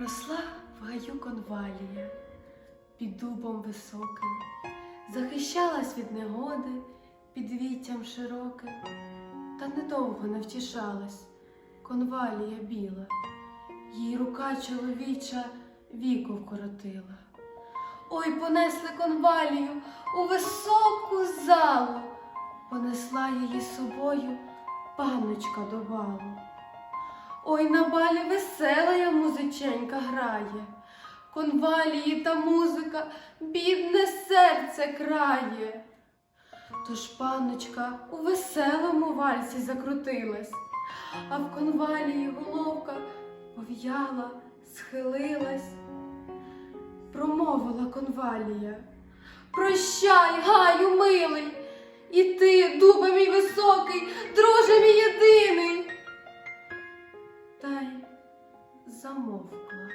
Росла в гаю конвалія під дубом високим, захищалась від негоди під віттям широким, та недовго не втішалась конвалія біла, їй рука чоловіча віку вкоротила. Ой, понесли конвалію у високу залу, понесла її з собою паночка до балу. Ой, на балі веселая музиченька грає, конвалії та музика бідне серце крає. Тож паночка у веселому вальсі закрутилась, а в конвалії головка пов'яла, схилилась. Промовила конвалія. Прощай, гаю, милий, і ти, дубе мій високий, Та й замовкла.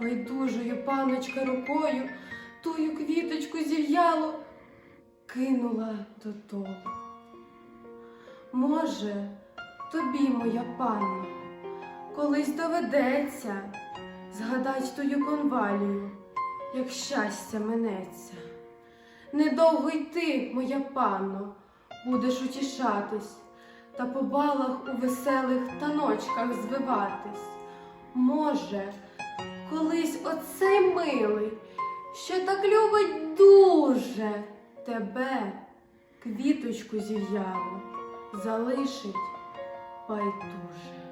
Байдужою паночка рукою тую квіточку зів'ялу кинула додолу. Може, тобі, моя панно, колись доведеться згадать тую конвалію, як щастя минеться. Недовго й ти, моя панно, будеш утішатись та по балах у веселих таночках звиватись. Може, колись оцей милий, що так любить дуже тебе, квіточку зів'яву, залишить байдуже.